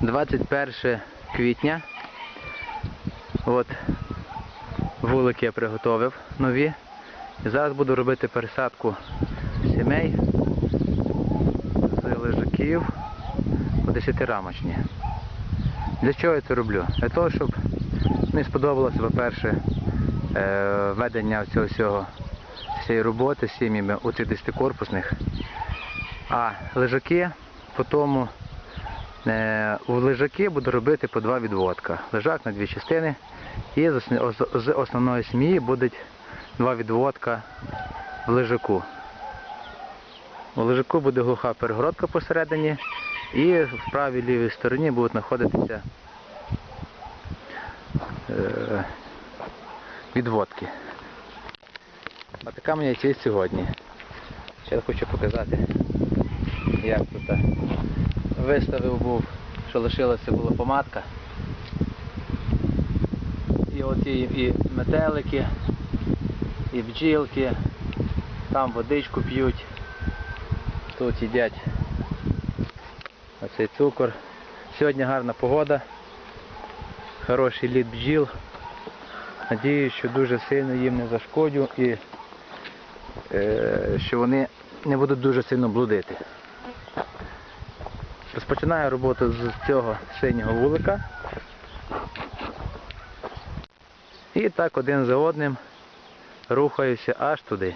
21 квітня. От вулики я приготовив нові. Зараз буду робити пересадку сімей з лежаків у 10-рамочні. Для чого я це роблю? Для того, щоб мені сподобалося, по-перше, е, ведення цього всього цієї роботи з сім'ями у цих 10-корпусних. А лежаки по тому у лежаки буду робити по два відводка. Лежак на дві частини. І з осн- ос- з основної сім'ї будуть два відводка в лежаку. У лежаку буде глуха перегородка посередині і в правій лівій стороні будуть знаходитися е, відводки. А така моя ціль сьогодні. Ще хочу показати, як тут е, виставив був, що лишилася була помадка. І оці і метелики, і бджілки, там водичку п'ють, тут їдять оцей цукор. Сьогодні гарна погода, хороший лід бджіл. Надіюсь, що дуже сильно їм не зашкодю і е, що вони не будуть дуже сильно блудити. Розпочинаю роботу з цього синього вулика. І так один за одним рухаюся аж туди.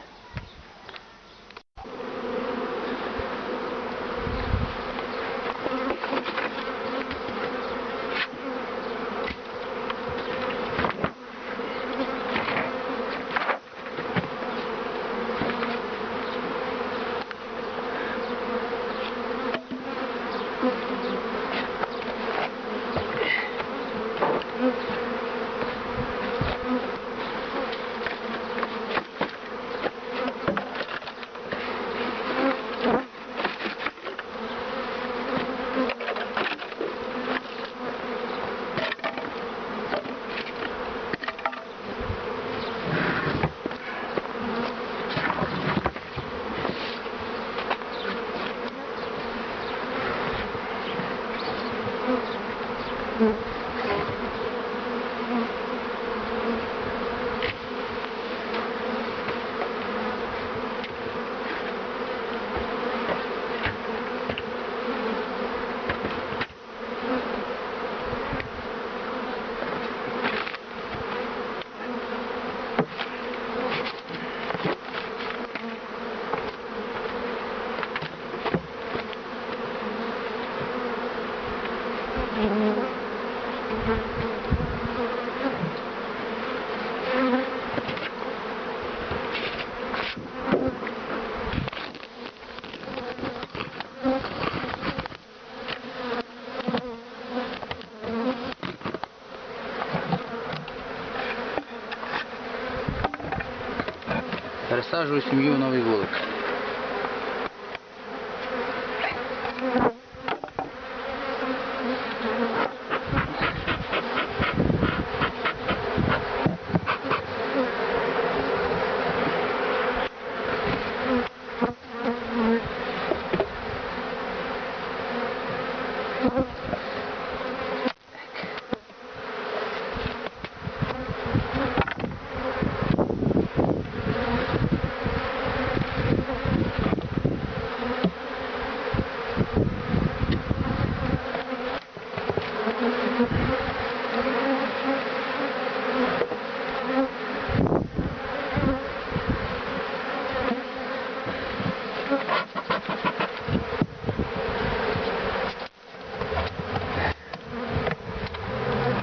Пересаджую сім'ю в новий вулик.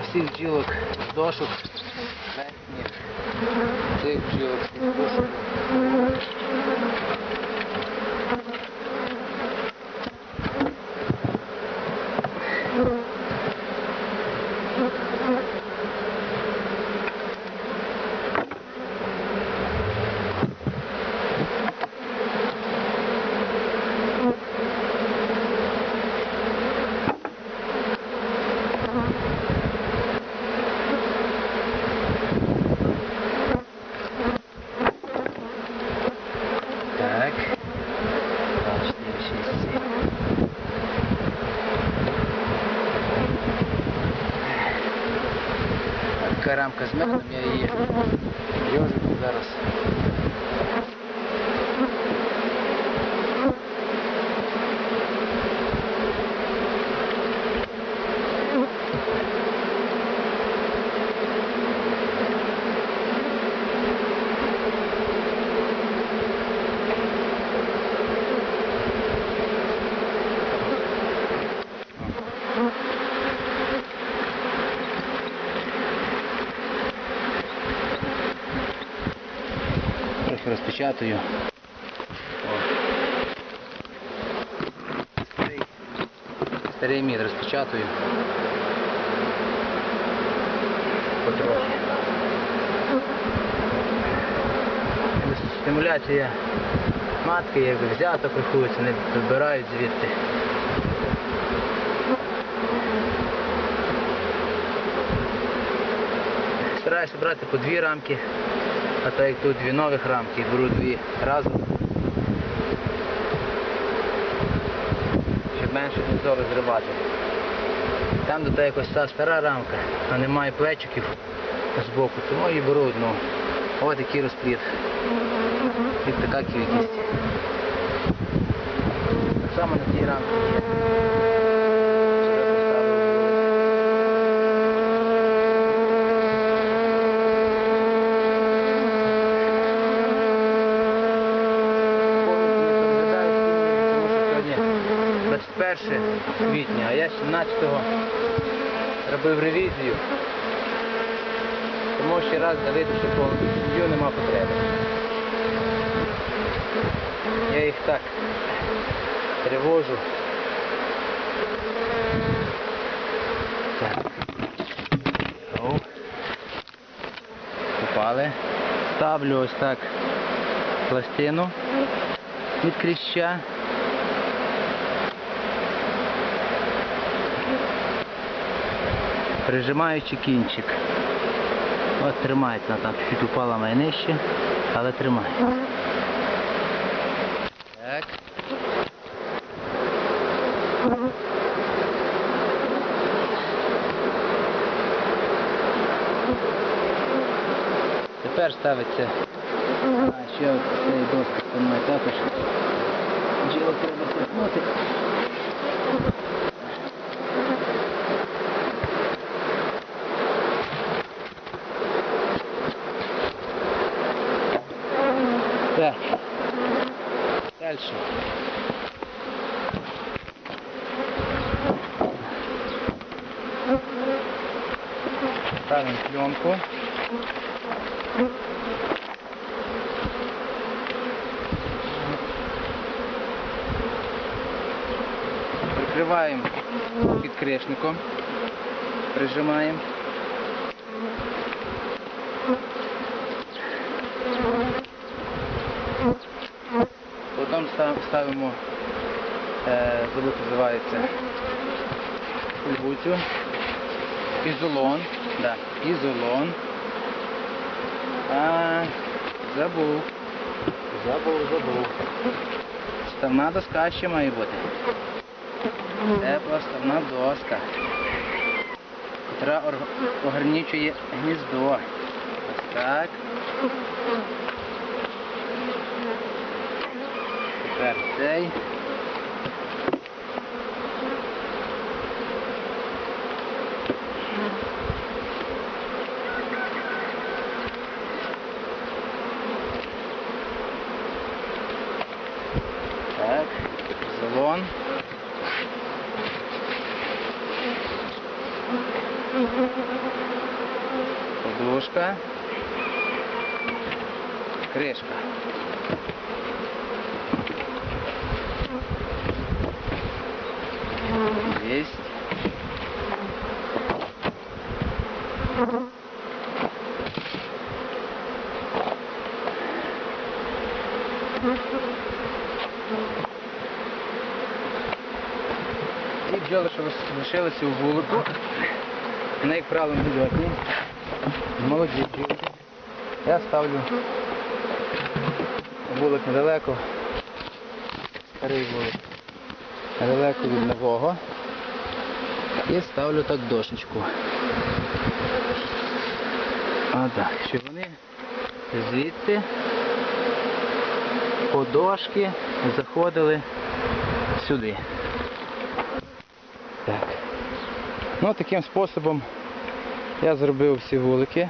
Всіх бджілок з дошок верхніх, цих бджілок з дошок. Так. Два, чотири, шість, сім. Така рамка з медом, я її йожику зараз. Розпечатаю. Старий, мід розпечатую. Потрохи. Стимуляція матки якби взято рахується, не вибирають звідти. Стараюся брати по дві рамки, а так як тут дві нових рамки, беру дві разом. Щоб менше дозору зривати. Там до того якось та стара рамка, а немає плечиків з боку, тому і беру одну. Ось такий розпліт. І така кількість. Так само на тій рамці є. Сюди поставив. Повністю не розглядаю скільки, тому що сьогодні 21 квітня, а я 17-го робив ревізію. Тому ще раз дивити, що повністю сім'ю нема потреби. Я їх так тривожу. Так. О. Попали. Ставлю ось так пластину від кліща. Прижимаючи кінчик. От тримається, там чуть упала має нижче, але тримає. Так. Тепер ставиться а, ще цей доска там має також. Джіло треба сипнути. Так. Дальше. Ставим пленку. Прикрываем підкрешником. Прижимаем. Потім став- ставимо, е, забув, називається кульбуцю. Ізолон. Да, ізолон. А, забув. Забув, забув. Ставна доска ще має бути. Тепла ставна доска. Ор- ограничує гніздо. Ось так. Тепер цей. Так, залон. Подушка. Кришка. Есть. І бджоли, що лишилися у вулику, вони, як правило, гульотні, молоді бджілки. Я ставлю вулик недалеко, старий вулик, недалеко від нового. І ставлю так дошечку. А так, щоб вони звідти по дошки заходили сюди. Так. Ну, таким способом я зробив всі вулики.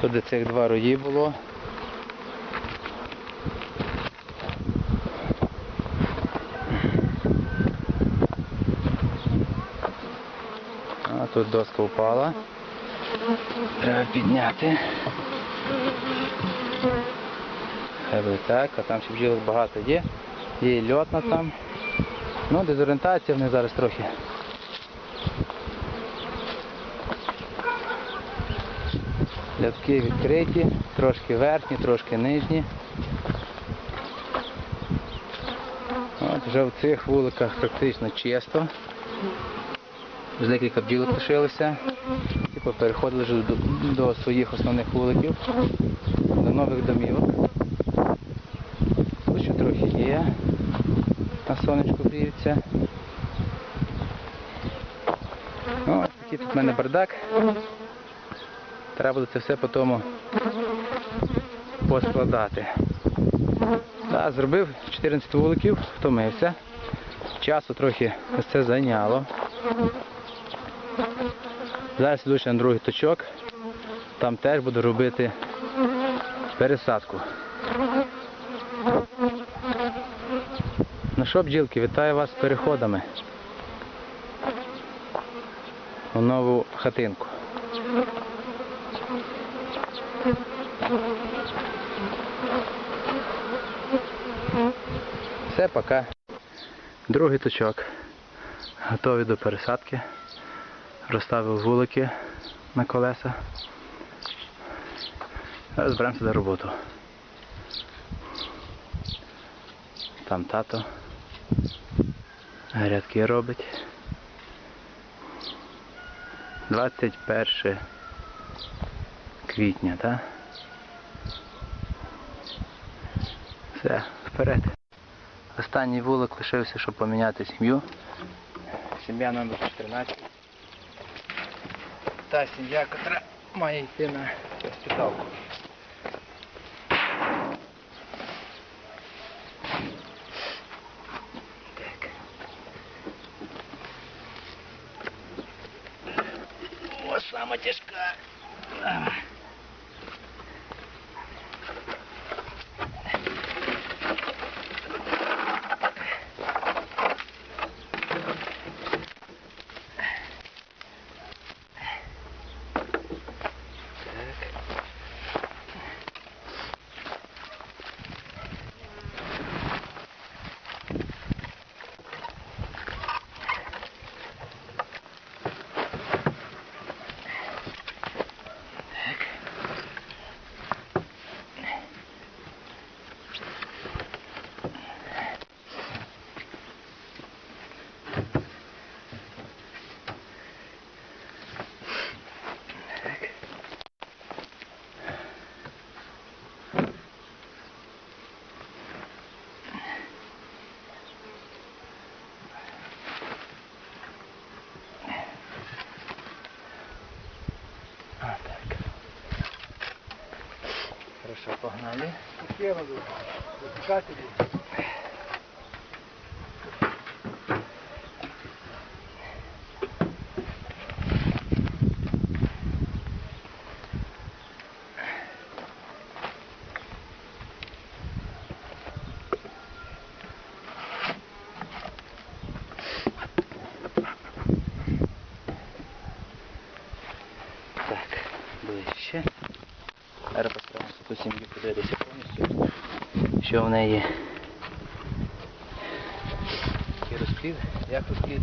Тут цих два рої було. Тут доска упала. Треба підняти. Хай так, а там ще бджілок багато є. Є льотна там. Ну, дезорієнтація в них зараз трохи. Лятки відкриті, трошки верхні, трошки нижні. От вже в цих вуликах практично чисто. Вже декілька бджілок лишилося. Типу переходили вже до, до своїх основних вуликів, до нових домівок. Тут ще трохи є. На сонечку гріються. Ну, ось такий тут в мене бардак. Треба буде це все по тому поскладати. Да, зробив 14 вуликів, втомився. Часу трохи це зайняло. Зараз йду ще на другий точок. Там теж буду робити пересадку. Ну що, бджілки, вітаю вас з переходами у нову хатинку. Все, пока. Другий точок. Готові до пересадки. Розставив вулики на колеса. Зараз беремося за роботу. Там тато грядки робить. 21 квітня, так? Все, вперед. Останній вулик лишився, щоб поміняти сім'ю. Сім'я номер 14. Та сім'я, яка має йти на госпіталку. Так. О, сама тяжка. А. Так. Так. А, так. Хорошо, погнали. Так, ближче. Зараз постараємося ту сім'ю подивитися повністю. Що в неї? Який розплід? Як розплід?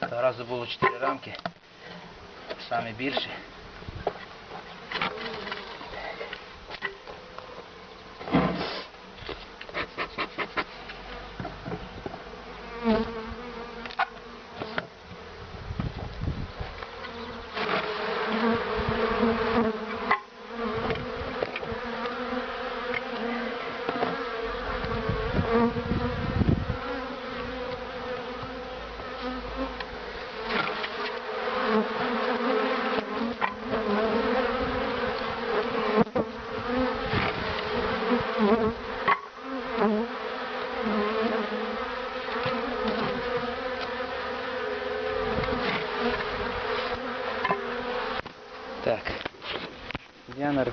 Разу було 4 рамки. Саме більше.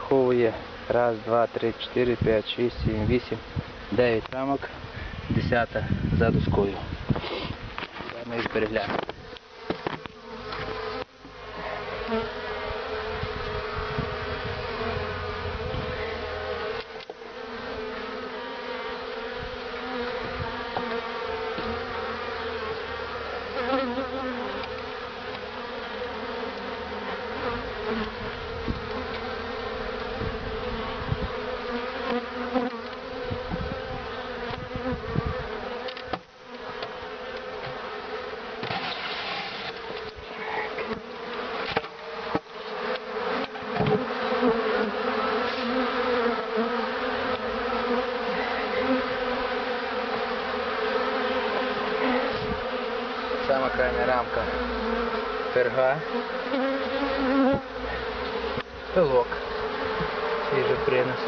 Нараховує раз, два, три, чотири, п'ять, шість, сім, вісім, дев'ять рамок, десята за доскою. Ми їх переглянемо.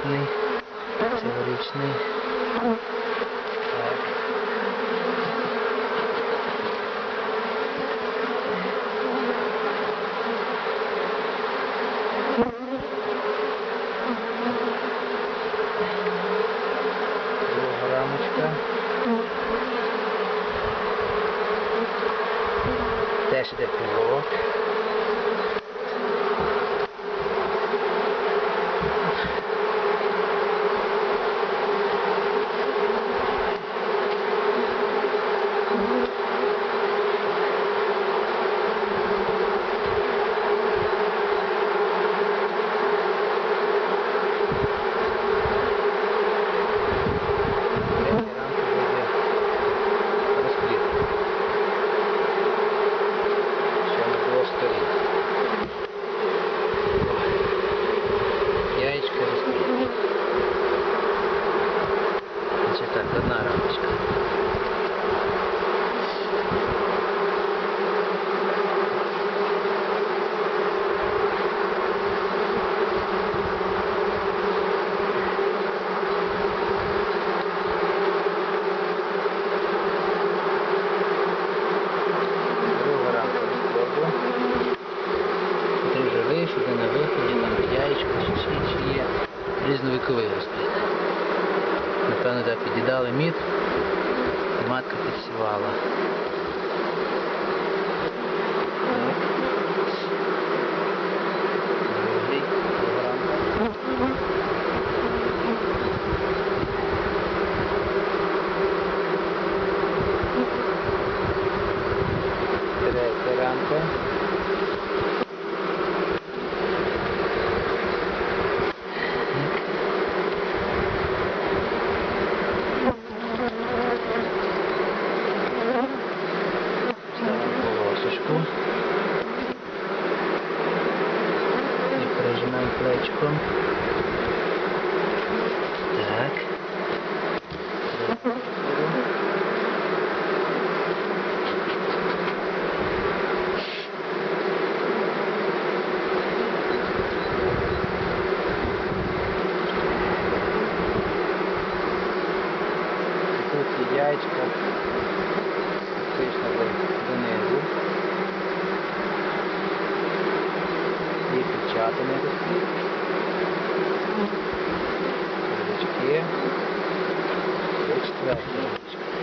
Свіжопринесений. Цьогорічний. Так. Друга. Теж іде пілок. Третя рамка буде розпліт. Ще на двох сторін. Яєчко розпліт. Значить так, одна рамочка. Друга рамка розкладу. Три живих, сюди на виході, там яєчко, чи, чи, чи є різновіковий розплід. Напевно, де під'їдали мід і матка підсівала. Другий, друга рамка. Третя рамка. Ставимо полосочку. І прижимаємо плечком. Так. Тут є яєчко. Фактично до- донизу. Є печатаний розплід. Ручки. І четверта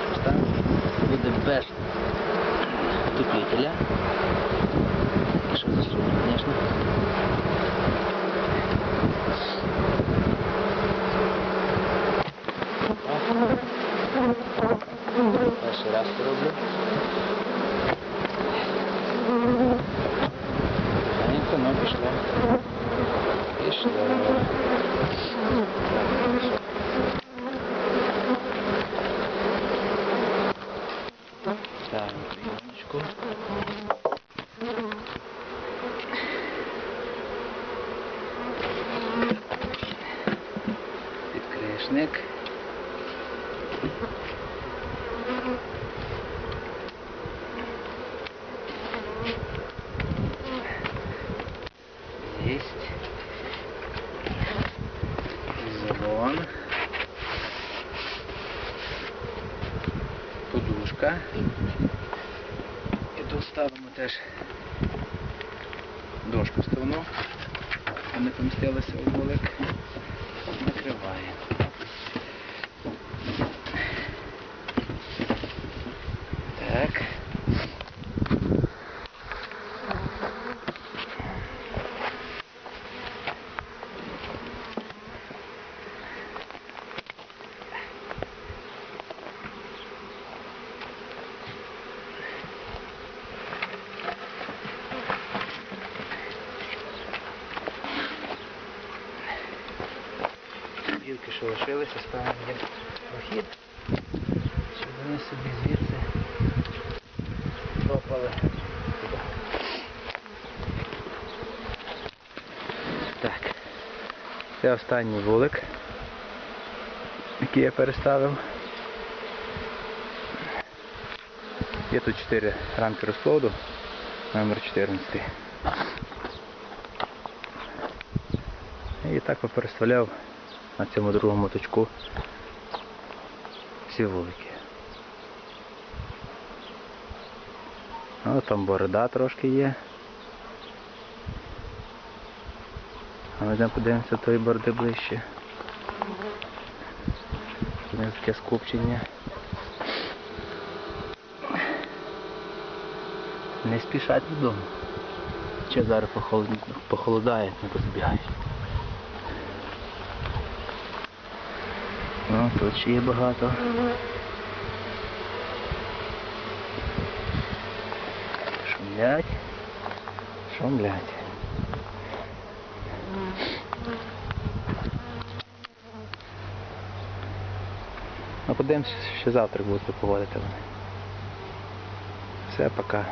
10 рамку ставимо. Буде без втеплителя. І що це зробимо, звісно. Перший раз це роблю. Тихенько, ну пішло. Пішло. Ставимо клеєночку. Підкришник. Есть. Изолон. Подушка. І тут ставимо теж дошку вставну. Вони помістилися у вулик. Накриваємо. Так. Білки, що лишилися, ставимо як прохід, щоб вони собі звідси попали туди. Так. Це останній вулик, який я переставив. Є тут 4 рамки розплоду, номер 14. І так попереставляв на цьому другому точку всі вулики. О, там борода трошки є. А йдемо подивимося тої бороди ближче. Тут таке скупчення. Не спішать додому. Ще зараз похолод- похолодає, не позбігають. Тут ще є багато. Шумлять. Шумлять. Ну, подивимося, що завтра будуть поводити вони. Все, пока.